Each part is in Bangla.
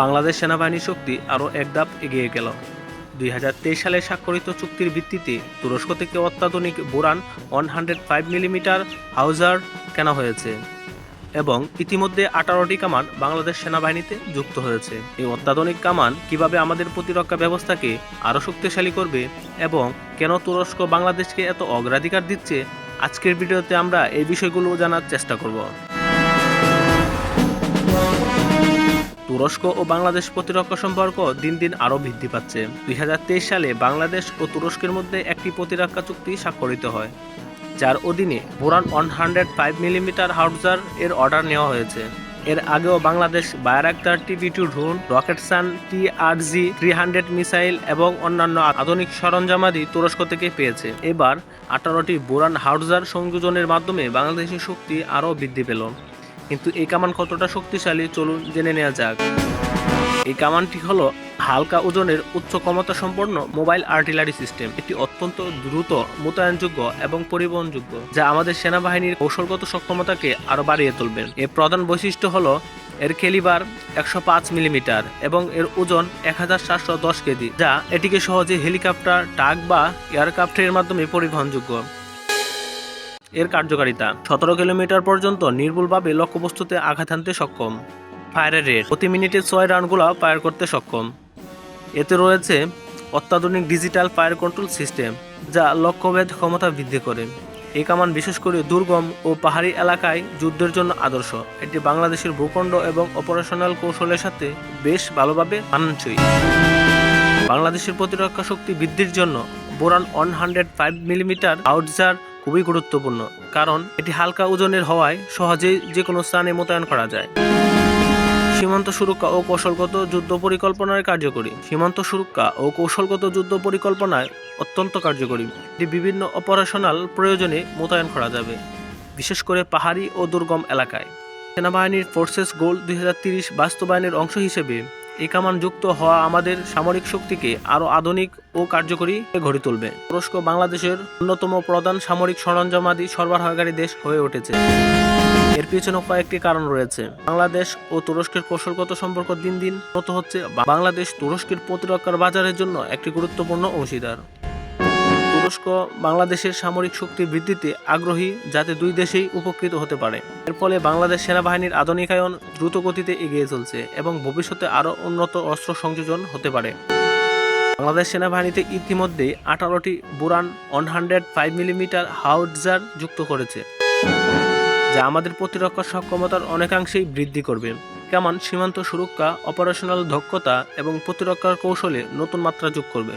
বাংলাদেশ সেনাবাহিনীর শক্তি আরও এক ধাপ এগিয়ে গেল। দুই হাজার তেইশ সালে স্বাক্ষরিত চুক্তির ভিত্তিতে তুরস্ক থেকে অত্যাধুনিক Boran one hundred five millimetre howitzer কেনা হয়েছে এবং ইতিমধ্যে আঠারোটি কামান বাংলাদেশ সেনাবাহিনীতে যুক্ত হয়েছে। এই অত্যাধুনিক কামান কীভাবে আমাদের প্রতিরক্ষা ব্যবস্থাকে আরও শক্তিশালী করবে এবং কেন তুরস্ক বাংলাদেশকে এত অগ্রাধিকার দিচ্ছে, আজকের ভিডিওতে আমরা এই বিষয়গুলো জানার চেষ্টা করব। তুরস্ক ও বাংলাদেশ প্রতিরক্ষা সম্পর্ক দিন দিন আরও বৃদ্ধি পাচ্ছে। দুই হাজার তেইশ সালে বাংলাদেশ ও তুরস্কের মধ্যে একটি প্রতিরক্ষা চুক্তি স্বাক্ষরিত হয়, যার অধীনে Boran one hundred five millimetre howitzer এর অর্ডার নেওয়া হয়েছে। এর আগেও Bangladesh Bayraktar TB two drone, rocket সান T R G three hundred missile এবং অন্যান্য আধুনিক সরঞ্জামাদি তুরস্ক থেকে পেয়েছে। এবার আঠারোটি বোরান হাউজার সংযোজনের মাধ্যমে বাংলাদেশের শক্তি আরও বৃদ্ধি পেল। কিন্তু এই কামান কতটা শক্তিশালী চলুন জেনে নেওয়া যাক। এই কামানটি হলো হালকা ওজনের উচ্চ ক্ষমতা সম্পন্ন মোবাইল আর্টিলারি সিস্টেম। এটি অত্যন্ত দ্রুত, মোতায়েনযোগ্য এবং পরিবহনযোগ্য, যা আমাদের সেনাবাহিনীর কৌশলগত সক্ষমতাকে আরও বাড়িয়ে তুলবে। এর প্রধান বৈশিষ্ট্য হলো এর খেলিবার একশো পাঁচ মিলিমিটার এবং এর ওজন এক হাজার সাতশো দশ কেজি, যা এটিকে সহজে হেলিকপ্টার ট্রাক বা এয়ারক্রাফটের মাধ্যমে পরিবহনযোগ্য। এর কার্যকারিতা। সতেরো কিলোমিটার পর্যন্ত নির্ভুলভাবে লক্ষ্যবস্তুতে আঘাত হানতে সক্ষম। ফায়ারের রেট, প্রতি মিনিটে ছয় রাউন্ডগুলো ফায়ার করতে সক্ষম। এতে রয়েছে অত্যাধুনিক ডিজিটাল ফায়ার কন্ট্রোল সিস্টেম, যা লক্ষ্যভেদ ক্ষমতা বৃদ্ধি করে। এই কামান বিশেষ করে দুর্গম ও পাহাড়ি এলাকায় যুদ্ধের জন্য আদর্শ। এটি বাংলাদেশের ভূখণ্ড এবং অপারেশনাল কৌশলের সাথে বেশ ভালোভাবে মানানসই। বাংলাদেশের প্রতিরক্ষা শক্তি বৃদ্ধির জন্য Boran one hundred five millimetre howitzer খুবই গুরুত্বপূর্ণ। কারণ এটি হালকা ওজনের হওয়ায় সহজেই যে কোনো স্থানে মোতায়েন করা যায়। সীমান্ত সুরক্ষা ও কৌশলগত যুদ্ধ পরিকল্পনায় কার্যকরী। সীমান্ত সুরক্ষা ও কৌশলগত যুদ্ধ পরিকল্পনায় অত্যন্ত কার্যকরী। এটি বিভিন্ন অপারেশনাল প্রয়োজনে মোতায়েন করা যাবে। বিশেষ করে পাহাড়ি ও দুর্গম এলাকায়। সেনাবাহিনীর ফোর্সেস গোল দুই বাস্তবায়নের অংশ হিসেবে এই কামান যুক্ত হওয়া আমাদের সামরিক শক্তিকে আরও আধুনিক ও কার্যকরী গড়ে তুলবে। তুরস্ক বাংলাদেশের অন্যতম প্রধান সামরিক সরঞ্জামাদি সরবরাহকারী দেশ হয়ে উঠেছে। এর পিছনে কয়েকটি কারণ রয়েছে। বাংলাদেশ ও তুরস্কের কৌশলগত সম্পর্ক দিন দিন উন্নত হচ্ছে। বাংলাদেশ তুরস্কের প্রতিরক্ষার বাজারের জন্য একটি গুরুত্বপূর্ণ অংশীদার। তুরস্ক, বাংলাদেশের সামরিক শক্তি বৃদ্ধিতে আগ্রহী যাতে দুই দেশেই উপকৃত হতে পারে। এর ফলে বাংলাদেশ সেনাবাহিনীর আধুনিকায়ন দ্রুত গতিতে এগিয়ে চলছে এবং ভবিষ্যতে আরও উন্নত অস্ত্র সংযোজন হতে পারে। বাংলাদেশ সেনাবাহিনীতে ইতিমধ্যে আঠারোটি Boran one hundred five millimetre howitzer যুক্ত করেছে, যা আমাদের প্রতিরক্ষা সক্ষমতার অনেকাংশেই বৃদ্ধি করবে। কেমন সীমান্ত সুরক্ষা অপারেশনাল দক্ষতা এবং প্রতিরক্ষার কৌশলে নতুন মাত্রা যোগ করবে।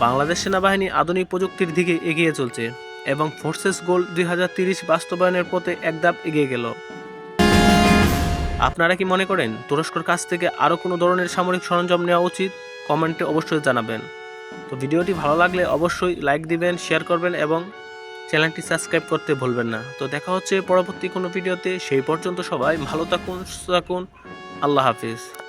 বাংলাদেশ সেনাবাহিনী আধুনিক প্রযুক্তির দিকে এগিয়ে চলছে এবং ফোর্সেস গোল দুই বাস্তবায়নের পথে এক ধাপ এগিয়ে গেল। আপনারা কি মনে করেন তুরস্কর কাছ থেকে আরও কোনো ধরনের সামরিক সরঞ্জাম নেওয়া উচিত? কমেন্টে অবশ্যই জানাবেন। তো ভিডিওটি ভালো লাগলে অবশ্যই লাইক দিবেন, শেয়ার করবেন এবং চ্যানেলটি সাবস্ক্রাইব করতে ভুলবেন না। তো দেখা হচ্ছে পরবর্তী কোনো ভিডিওতে। সেই পর্যন্ত সবাই ভালো থাকুন, সুস্থ থাকুন। আল্লাহ হাফিজ।